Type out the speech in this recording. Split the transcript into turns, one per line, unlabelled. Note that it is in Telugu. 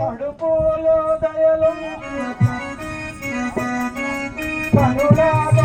పడుకోలో దయలు పనులాద